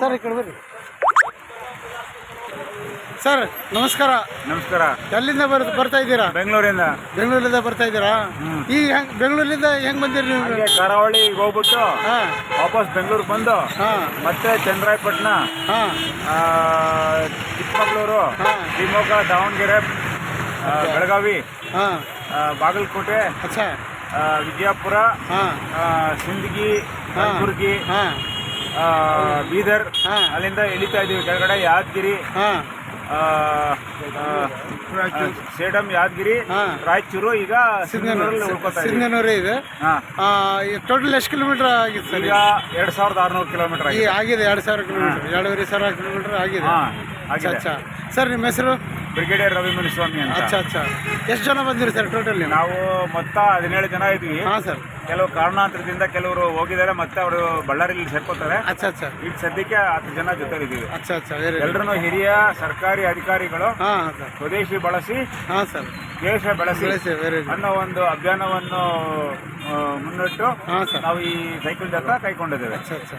Sir ಈ ಕಡೆ ಬರ್ರಿ ಸರ್ ನಮಸ್ಕಾರ. ನಮಸ್ಕಾರ. ಎಲ್ಲಿಂದ ಬರ್ ಬರ್ತಾ ಇದ್ದೀರಾ? ಬೆಂಗಳೂರಿಂದ. ಬೆಂಗಳೂರಿಂದ ಬರ್ತಾ ಇದ್ದೀರಾ? ಈ ಹೆಂಗ್ ಬೆಂಗಳೂರಿಂದ ಹೆಂಗ್ ಬಂದಿರಿ ನೀವು? ಹಾಗೆ ಕರಾವಳಿಗೆ ಹೋಗ್ಬಿಟ್ಟು ಹಾಂ. ವಾಪಸ್ ಬೆಂಗಳೂರು ಬಂದು ಹಾಂ. ಮತ್ತೆ ಚಂದ್ರಾಯಪಟ್ಟಣ ಹಾಂ. ಆ, ಚಿಕ್ಕಮಗಳೂರು ಹಾ. ಶಿವಮೊಗ್ಗ ದಾವಣಗೆರೆ ಆ, ಬೆಳಗಾವಿ ಹಾಂ. ಆ, ಬಾಗಲಕೋಟೆ ಆ, ವಿಜಯಪುರ ಹಾಂ. ಆ, ಸಿಂದಗಿ ಕಲಬುರ್ಗಿ ಹಾಂ. ಬೀದರ್ ಹಾ. ಅಲ್ಲಿಂದ ಇಳಿತಾ ಇದೀವಿ ಕೆಳಗಡೆ ಯಾದಗಿರಿ ಸೇಡಂ ಯಾದಗಿರಿ ಹಾ. ರಾಯಚೂರು ಈಗ ಸಿಂಧನೂರೇ. ಇದೆ. ಟೋಟಲ್ ಎಷ್ಟು ಕಿಲೋಮೀಟರ್ ಆಗಿದೆ ಸರ್ ಈಗ ಎರಡ್ ಸಾವಿರದ ಆರ್ನೂರು ಕಿಲೋಮೀಟರ್ ಆಗಿದೆ. ಎರಡ್ ಸಾವಿರ ಕಿಲೋಮೀಟರ್ ಎರಡೂವರೆ ಸಾವಿರ ಕಿಲೋಮೀಟರ್ ಆಗಿದೆ. ಅಚ್ಚಾ ಸರ್ ನಿಮ್ಮ ಹೆಸರು? ಬ್ರಿಗೇಡಿಯರ್ ರವಿ ಮುನಿಸ್ವಾಮಿ ಅಂತ. ಅಚ್ಚಾ ಅಚ್ಚಾ. ಎಷ್ಟು ಜನ ಬಂದಿರಿ ಸರ್ ಟೋಟಲ್ ನಾವು ಮೊತ್ತ ಹದಿನೇಳು ಜನ ಇದ್ವಿ. ಹಾಂ ಸರ್. ಕೆಲವು ಕಾರಣಾಂತರದಿಂದ ಕೆಲವರು ಹೋಗಿದ್ದಾರೆ ಮತ್ತೆ ಅವರು ಬಳ್ಳಾರಿಲಿ ಸೇರ್ಕೋತಾರೆ ಅಚ್ಚಾ ಅಚ್ಚಾ. ಈಗ ಸದ್ಯಕ್ಕೆ ಹತ್ತು ಜನ ಜೊತೆ ಇದ್ದೀವಿ ಅಚ್ಚಾ. ಹಿರಿಯ ಸರ್ಕಾರಿ ಅಧಿಕಾರಿಗಳು ಹಾಂ ಸರ್. ಸ್ವದೇಶಿ ಬಳಸಿ ಹಾಂ ಸರ್. ದೇಶ ಬೆಳೆಸಿ ಬೆಳೆಸಿ ವೆರಿ ಗುಡ್ ಅನ್ನೋ ಒಂದು ಅಭಿಯಾನವನ್ನು ಆ, ಮುನ್ನಿಟ್ಟು ಹಾಂ ಸರ್. ನಾವು ಈ ಸೈಕಲ್ ಜಾಥಾ ಕೈಗೊಂಡಿದ್ದೇವೆ. ಅಚ್ಚಾ ಅಚ್ಚಾ.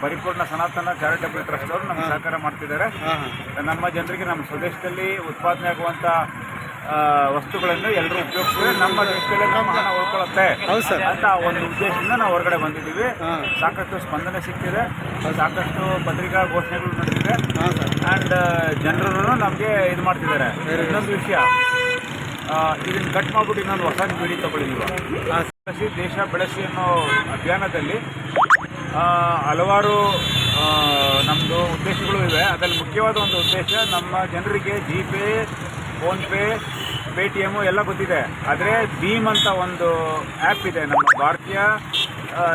ಪರಿಪೂರ್ಣ ಸನಾತನ ಚಾರಿಟಬಲ್ ಟ್ರಸ್ಟ್ ಅವರು ನಮ್ಗೆ ಸಹಕಾರ ಮಾಡ್ತಿದ್ದಾರೆ. ಹಾಂ ಹಾಂ. ನಮ್ಮ ಜನರಿಗೆ ನಮ್ಮ ಸ್ವದೇಶದಲ್ಲಿ ಉತ್ಪಾದನೆ ಆಗುವಂತ ವಸ್ತುಗಳನ್ನು ಎಲ್ಲರೂ ಉಪಯೋಗಿಸಿದ್ರೆ ನಮ್ಮ ದೇಶದಲ್ಲಿ ಉಳ್ಕೊಳ್ಳುತ್ತೆ ಹೌದು ಸರ್. ಅಂತ ಒಂದು ಉದ್ದೇಶದಿಂದ ನಾವು ಹೊರಗಡೆ ಬಂದಿದ್ದೀವಿ. ಸಾಕಷ್ಟು ಸ್ಪಂದನೆ ಸಿಕ್ಕಿದೆ. ಸಾಕಷ್ಟು ಪತ್ರಿಕಾ ಘೋಷಣೆಗಳು ನಡೆದಿದೆ. And sir. ಆ್ಯಂಡ್ ಜನರು ನಮಗೆ ಇದು ಮಾಡ್ತಿದ್ದಾರೆ. ಇನ್ನೊಂದು ವಿಷಯ. ಇದನ್ನು ಕಟ್ ಮಾಡ್ಬಿಟ್ಟು ಇನ್ನೊಂದು ಹೊಸ ಬೀಡಿ ತಗೊಳ್ಳಿದ್ದೀವಿ ದೇಶ ಬೆಳೆಸಿ ಅನ್ನೋ ಅಭಿಯಾನದಲ್ಲಿ ಹಲವಾರು ನಮ್ಮದು ಉದ್ದೇಶಗಳು ಇವೆ. ಅದರಲ್ಲಿ ಮುಖ್ಯವಾದ ಒಂದು ಉದ್ದೇಶ ನಮ್ಮ ಜನರಿಗೆ G Pay PhonePe Paytm ಎಲ್ಲ ಗೊತ್ತಿದೆ. ಆದರೆ ಭೀಮ್ ಅಂತ ಒಂದು ಆ್ಯಪ್ ಇದೆ ನಮ್ಮ ಭಾರತೀಯ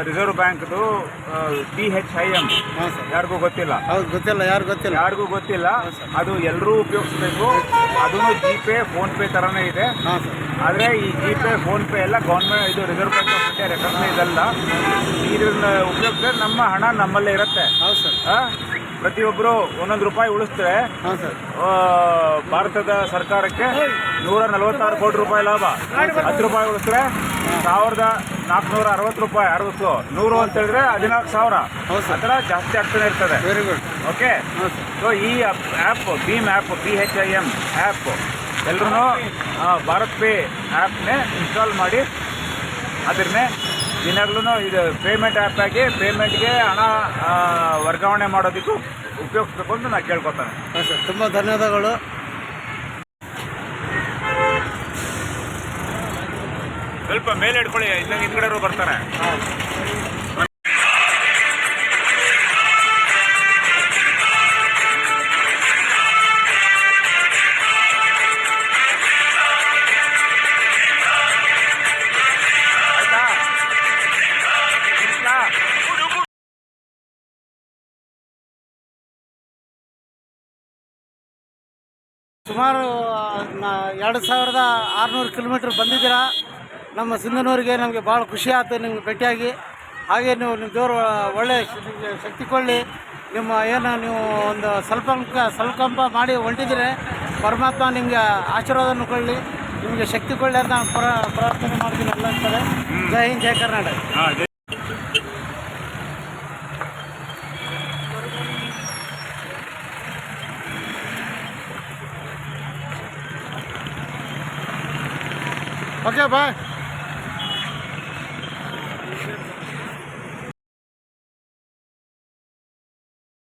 ರಿಸರ್ವ್ ಬ್ಯಾಂಕ್ದು ಬಿ ಹೆಚ್ ಐ ಎಂ ಯಾರಿಗೂ ಗೊತ್ತಿಲ್ಲ. ಹೌದು ಗೊತ್ತಿಲ್ಲ ಯಾರು ಗೊತ್ತಿಲ್ಲ? ಯಾರಿಗೂ ಗೊತ್ತಿಲ್ಲ. ಅದು ಎಲ್ಲರೂ ಉಪಯೋಗಿಸ್ಬೇಕು. ಅದನ್ನು ಜಿಪೇ ಫೋನ್ಪೇ ಥರನೇ ಇದೆ. ಹಾಂ ಆದರೆ ಈ ಜಿಪೇ ಫೋನ್ ಪೇ ಎಲ್ಲ ಗೌರ್ಮೆಂಟ್ ಇದು Reserve Bank of India recognise ಅಲ್ಲ. ಇದನ್ನ ಉಪಯೋಗಿಸಿದ್ರೆ ನಮ್ಮ ಹಣ ನಮ್ಮಲ್ಲೇ ಇರುತ್ತೆ. ಹೌದು ಸರ್. ಆ? ಪ್ರತಿಯೊಬ್ಬರು ಒಂದೊಂದು ರೂಪಾಯಿ ಉಳಿಸ್ತೇವೆ ಭಾರತದ ಸರ್ಕಾರಕ್ಕೆ ನೂರ ನಲವತ್ತಾರು ಕೋಟಿ ರೂಪಾಯಿ ಲಾಭ. ಹತ್ತು ರೂಪಾಯಿ ಉಳಿಸಿದ್ರೆ ಸಾವಿರದ ನಾಲ್ಕುನೂರ ಅರವತ್ತು ರೂಪಾಯಿ ಅರವತ್ತು ನೂರು ಅಂತ ಹೇಳಿದ್ರೆ ಹದಿನಾಲ್ಕು ಸಾವಿರ. ಆ ಥರ ಜಾಸ್ತಿ ಆಗ್ತಾನೆ ಇರ್ತದೆ. Very good okay? ಸೊ ಈ app Bhim app B H I M app ಎಲ್ಲರೂ ಭಾರತ್ ಪೇ ಆ್ಯಪ್ನೇ ಇನ್ಸ್ಟಾಲ್ ಮಾಡಿ ಅದನ್ನೇ ದಿನಾಗ್ಲೂ ಇದು ಪೇಮೆಂಟ್ ಆ್ಯಪ್ ಆಗಿ ಪೇಮೆಂಟ್ಗೆ ಹಣ ವರ್ಗಾವಣೆ ಮಾಡೋದಕ್ಕೂ ಉಪಯೋಗಿಸ್ಬೇಕು ಅಂತ ನಾನು ಕೇಳ್ಕೊತಾನೆ. ಹಾಂ ಸರ್ ತುಂಬ ಧನ್ಯವಾದಗಳು. ಸ್ವಲ್ಪ ಮೇಲೆ ಹಿಡ್ಕೊಳ್ಳಿ ಇಲ್ಲ ಹಿಂದ್ಗಡೆ ಬರ್ತಾರೆ. ಸುಮಾರು ಎರಡು ಸಾವಿರದ ಆರುನೂರು ಕಿಲೋಮೀಟ್ರ್ ಬಂದಿದ್ದೀರಾ? ನಮ್ಮ ಸಿಂಧನೂರಿಗೆ ನಮಗೆ ಭಾಳ ಖುಷಿ ಆಯ್ತು ನಿಮ್ಗೆ ಭೇಟಿಯಾಗಿ. ಹಾಗೆ ನೀವು ನಿಮ್ಮ ದೇವರು ಒಳ್ಳೆ ಶಕ್ತಿ ಕೊಳ್ಳಿ ನಿಮ್ಮ ಏನು ನೀವು ಒಂದು ಸ್ವಲ್ಪ ಸ್ವಲ್ಪಂಪ ಮಾಡಿ ಹೊಂಟಿದ್ರೆ ಪರಮಾತ್ಮ ನಿಮಗೆ ಆಶೀರ್ವಾದವನ್ನು ಕೊಳ್ಳಿ ನಿಮಗೆ ಶಕ್ತಿ ಕೊಳ್ಳಿ ಅಂತ ನಾನು ಪ್ರಾರ್ಥನೆ ಮಾಡ್ತೀನಿ ಎಲ್ಲ ಅಂತಾರೆ ಜೈ ಹಿಂದ್ ಜೈ ಕರ್ನಾಟಕ. ಹಾ, ಜೈ- ಓಕೆ ಬಾಯ್